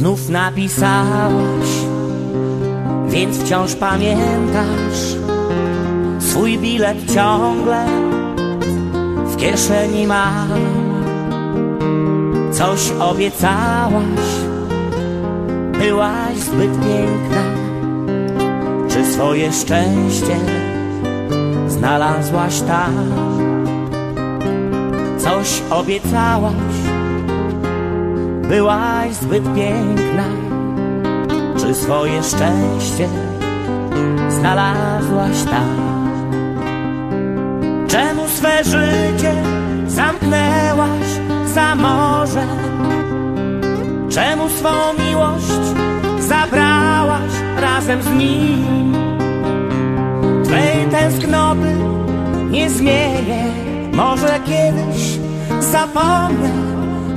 Znów napisałaś, więc wciąż pamiętasz Swój bilet ciągle w kieszeni mam Coś obiecałaś, byłaś zbyt piękna Czy swoje szczęście znalazłaś tam? Coś obiecałaś, byłaś zbyt piękna Czy swoje szczęście znalazłaś tam? Czemu swe życie zamknęłaś za morze? Czemu swą miłość zabrałaś razem z nim? Twej tęsknoty nie zmienię, może kiedyś zapomnę,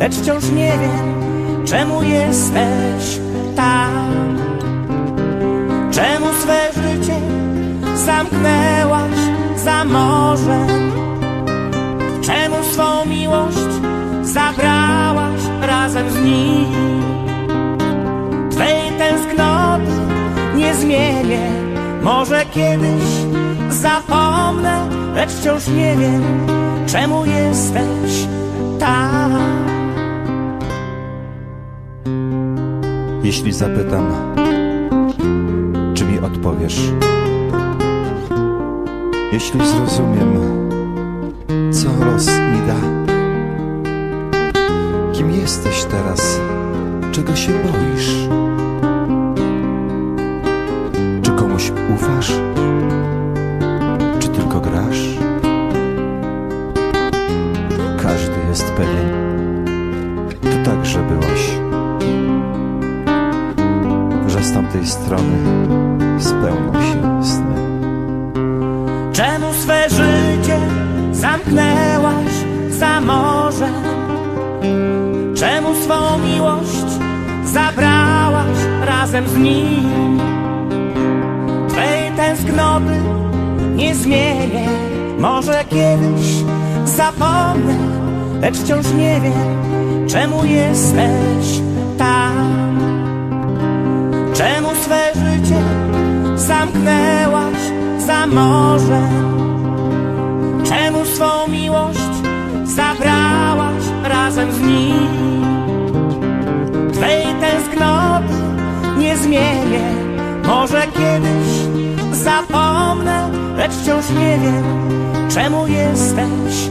lecz wciąż nie wiem, czemu jesteś tam. Czemu swe życie zamknęłaś za morze? Czemu swą miłość zabrałaś razem z nim? Twej tęsknoty nie zmienię, może kiedyś zapomnę, lecz wciąż nie wiem, czemu jesteś tam. Jeśli zapytam, czy mi odpowiesz? Jeśli zrozumiem, co los mi da? Kim jesteś teraz? Czego się boisz? Czy komuś ufasz? Czy tylko grasz? Każdy jest pewien. Ty także byłaś z tamtej strony spełnią się sny. Czemu swe życie zamknęłaś za morze? Czemu swą miłość zabrałaś razem z nim? Twej tęsknoty nie zmienię, może kiedyś zapomnę, lecz wciąż nie wiem, czemu jesteś tam. Morze? Czemu swą miłość zabrałaś razem z nim? Twej tęsknoty nie zmienię, może kiedyś zapomnę, lecz wciąż nie wiem, czemu jesteś